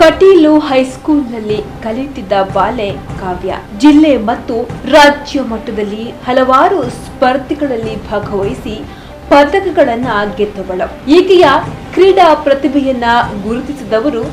ಕಟೀಲು ಹೈಸ್ಕೂಲ್ನಲ್ಲಿ ಕಲಿಯುತ್ತಿದ್ದ ಬಾಲೆ ಕಾವ್ಯ. ಜಿಲ್ಲೆ ಮತ್ತು ರಾಜ್ಯ ಮಟ್ಟದಲ್ಲಿ ಹಲವಾರು ಸ್ಪರ್ಧೆಗಳಲ್ಲಿ ಭಾಗವಹಿಸಿ ಪದಕಗಳನ್ನ ಗೆದ್ದವಳು. ಈಕೆಯ ಕ್ರೀಡಾ ಪ್ರತಿಭೆಯನ್ನ ಗುರುತಿಸಿದವರು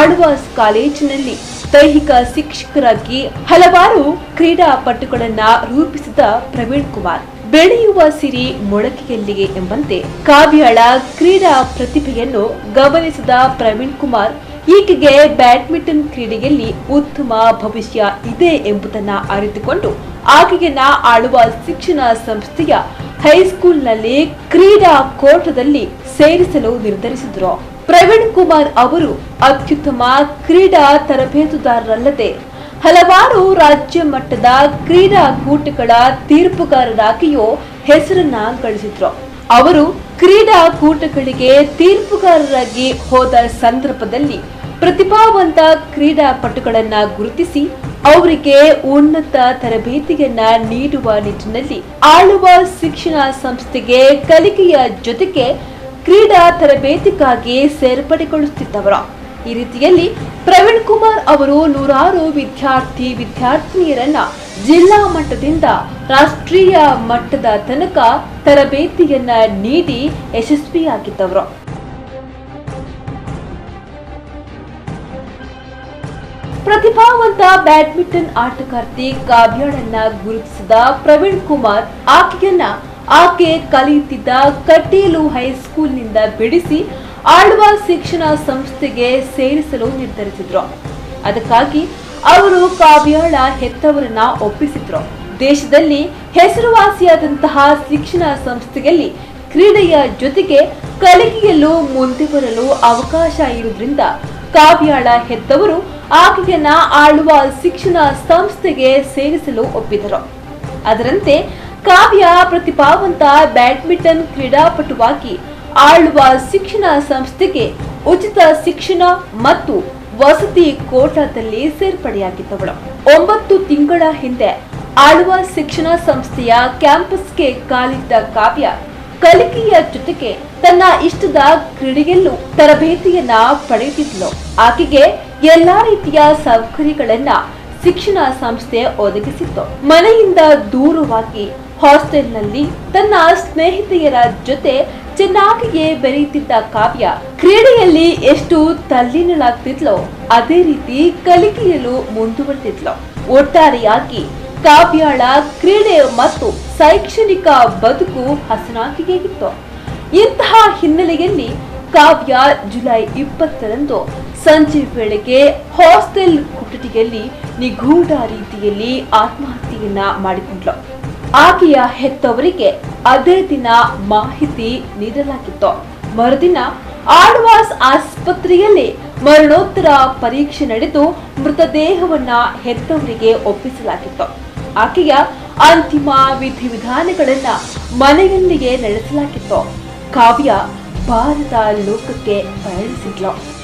ಆಳ್ವಾಸ್ ಕಾಲೇಜಿನಲ್ಲಿ ದೈಹಿಕ ಶಿಕ್ಷಕರಾಗಿ ಹಲವಾರು ಕ್ರೀಡಾಪಟುಗಳನ್ನ ರೂಪಿಸಿದ ಪ್ರವೀಣ್ ಕುಮಾರ್. ಬೆಳೆಯುವ ಸಿರಿ ಮೊಳಕೆಯಲ್ಲಿಗೆ ಎಂಬಂತೆ ಕಾವ್ಯಾಳ ಕ್ರೀಡಾ ಪ್ರತಿಭೆಯನ್ನು ಗಮನಿಸಿದ ಪ್ರವೀಣ್ ಕುಮಾರ್ ಈಕೆಗೆ ಬ್ಯಾಡ್ಮಿಂಟನ್ ಕ್ರೀಡೆಯಲ್ಲಿ ಉತ್ತಮ ಭವಿಷ್ಯ ಇದೆ ಎಂಬುದನ್ನ ಅರಿತುಕೊಂಡು ಆಕೆಯನ್ನ ಆಳುವ ಶಿಕ್ಷಣ ಸಂಸ್ಥೆಯ ಹೈಸ್ಕೂಲ್ನಲ್ಲಿ ಕ್ರೀಡಾ ಕೋಟದಲ್ಲಿ ಸೇರಿಸಲು ನಿರ್ಧರಿಸಿದರು. ಪ್ರವೀಣ್ ಕುಮಾರ್ ಅವರು ಅತ್ಯುತ್ತಮ ಕ್ರೀಡಾ ತರಬೇತುದಾರರಲ್ಲದೆ ಹಲವಾರು ರಾಜ್ಯ ಮಟ್ಟದ ಕ್ರೀಡಾಕೂಟಗಳ ತೀರ್ಪುಗಾರರಾಗಿಯೂ ಹೆಸರನ್ನ ಗಳಿಸಿದ್ರು. ಅವರು ಕ್ರೀಡಾಕೂಟಗಳಿಗೆ ತೀರ್ಪುಗಾರರಾಗಿ ಹೋದ ಸಂದರ್ಭದಲ್ಲಿ ಪ್ರತಿಭಾವಂತ ಕ್ರೀಡಾಪಟುಗಳನ್ನ ಗುರುತಿಸಿ ಅವರಿಗೆ ಉನ್ನತ ತರಬೇತಿಯನ್ನ ನೀಡುವ ನಿಟ್ಟಿನಲ್ಲಿ ಆಳುವ ಶಿಕ್ಷಣ ಸಂಸ್ಥೆಗೆ ಕಲಿಕೆಯ ಜೊತೆಗೆ ಕ್ರೀಡಾ ತರಬೇತಿಗಾಗಿ ಸೇರ್ಪಡೆಗೊಳಿಸುತ್ತಿದ್ದವರು ಈ ರೀತಿಯಲ್ಲಿ ಪ್ರವೀಣ್ ಕುಮಾರ್ ಅವರು ನೂರಾರು ವಿದ್ಯಾರ್ಥಿ ವಿದ್ಯಾರ್ಥಿನಿಯರನ್ನ ಜಿಲ್ಲಾ ಮಟ್ಟದಿಂದ ರಾಷ್ಟ್ರೀಯ ಮಟ್ಟದ ತನಕ ತರಬೇತಿಯನ್ನ ನೀಡಿ ಯಶಸ್ವಿಯಾಗಿದ್ದವರು. ಪ್ರತಿಭಾವಂತ ಬ್ಯಾಡ್ಮಿಂಟನ್ ಆಟಗಾರ್ತಿ ಕಾವ್ಯಾಳನ್ನ ಗುರುತಿಸಿದ ಪ್ರವೀಣ್ ಕುಮಾರ್ ಆಕೆಯನ್ನ ಆಕೆ ಕಲಿಯುತ್ತಿದ್ದ ಕಟೀಲು ಹೈಸ್ಕೂಲ್ನಿಂದ ಬಿಡಿಸಿ ಆಳ್ವ ಶಿಕ್ಷಣ ಸಂಸ್ಥೆಗೆ ಸೇರಿಸಲು ನಿರ್ಧರಿಸಿದ್ರು. ಅದಕ್ಕಾಗಿ ಅವರು ಕಾವ್ಯಾಳ ಹೆತ್ತವರನ್ನ ಒಪ್ಪಿಸಿದ್ರು. ದೇಶದಲ್ಲಿ ಹೆಸರುವಾಸಿಯಾದಂತಹ ಶಿಕ್ಷಣ ಸಂಸ್ಥೆಯಲ್ಲಿ ಕ್ರೀಡೆಯ ಜೊತೆಗೆ ಕಲಿಕೆಯಲ್ಲೂ ಮುಂದೆ ಬರಲು ಅವಕಾಶ ಇರುವುದರಿಂದ ಕಾವ್ಯಾಳ ಹೆತ್ತವರು ಆಕೆಯನ್ನ ಆಳುವ ಶಿಕ್ಷಣ ಸಂಸ್ಥೆಗೆ ಸೇರಿಸಲು ಒಪ್ಪಿದರು. ಅದರಂತೆ ಕಾವ್ಯ ಪ್ರತಿಭಾವಂತ ಬ್ಯಾಡ್ಮಿಂಟನ್ ಕ್ರೀಡಾಪಟುವಾಗಿ ಆಳುವ ಶಿಕ್ಷಣ ಸಂಸ್ಥೆಗೆ ಉಚಿತ ಶಿಕ್ಷಣ ಮತ್ತು ವಸತಿ ಕೋಟಾದಲ್ಲಿ ಸೇರ್ಪಡೆಯಾಗಿದ್ದವಳು. ಒಂಬತ್ತು ತಿಂಗಳ ಹಿಂದೆ ಆಳುವ ಶಿಕ್ಷಣ ಸಂಸ್ಥೆಯ ಕ್ಯಾಂಪಸ್ಗೆ ಕಾಲಿದ್ದ ಕಾವ್ಯ ಕಲಿಕೆಯ ಜೊತೆಗೆ ತನ್ನ ಇಷ್ಟದ ಕ್ರೀಡೆಯಲ್ಲೂ ತರಬೇತಿಯನ್ನ ಪಡೆಯುತ್ತಿದ್ದಳು. ಆಕೆಗೆ ಎಲ್ಲಾ ರೀತಿಯ ಸೌಕರ್ಯಗಳನ್ನ ಶಿಕ್ಷಣ ಸಂಸ್ಥೆ ಒದಗಿಸಿತ್ತು. ಮನೆಯಿಂದ ದೂರವಾಗಿ ಹಾಸ್ಟೆಲ್ನಲ್ಲಿ ತನ್ನ ಸ್ನೇಹಿತೆಯರ ಜೊತೆ ಚೆನ್ನಾಗಿಯೇ ಬೆರೆಯುತ್ತಿದ್ದ ಕಾವ್ಯ ಕ್ರೀಡೆಯಲ್ಲಿ ಎಷ್ಟು ತಲ್ಲೀನಳಾಗ್ತಿದ್ಲೋ, ಅದೇ ರೀತಿ ಕಲಿಕೆಯಲ್ಲೂ ಮುಂದುವರೆದಿದ್ಲು. ಒಟ್ಟಾರೆಯಾಗಿ ಕಾವ್ಯಾಳ ಕ್ರೀಡೆ ಮತ್ತು ಶೈಕ್ಷಣಿಕ ಬದುಕು ಹಸನಾಗಿಯೇ ಇತ್ತು. ಇಂತಹ ಹಿನ್ನೆಲೆಯಲ್ಲಿ ಕಾವ್ಯ ಜುಲೈ ಇಪ್ಪತ್ತರಂದು ಸಂಜೆ ವೇಳೆಗೆ ಹಾಸ್ಟೆಲ್ ಕೊಠಡಿಯಲ್ಲಿ ನಿಗೂಢ ರೀತಿಯಲ್ಲಿ ಆತ್ಮಹತ್ಯೆಯನ್ನ ಮಾಡಿಕೊಂಡ್ಲು. ಆಕೆಯ ಹೆತ್ತವರಿಗೆ ಅದೇ ದಿನ ಮಾಹಿತಿ ನೀಡಲಾಗಿತ್ತು. ಮರುದಿನ ಆಳ್ವಾಸ್ ಆಸ್ಪತ್ರೆಯಲ್ಲಿ ಮರಣೋತ್ತರ ಪರೀಕ್ಷೆ ನಡೆದು ಮೃತದೇಹವನ್ನ ಹೆತ್ತವರಿಗೆ ಒಪ್ಪಿಸಲಾಗಿತ್ತು. ಆಕೆಯ ಅಂತಿಮ ವಿಧಿವಿಧಾನಗಳನ್ನ ಮನೆಯಲ್ಲಿಯೇ ನಡೆಸಲಾಗಿತ್ತು. ಕಾವ್ಯ ಭಾರತ ಲೋಕಕ್ಕೆ ಪಯಣಿಸಿದ್ಲು.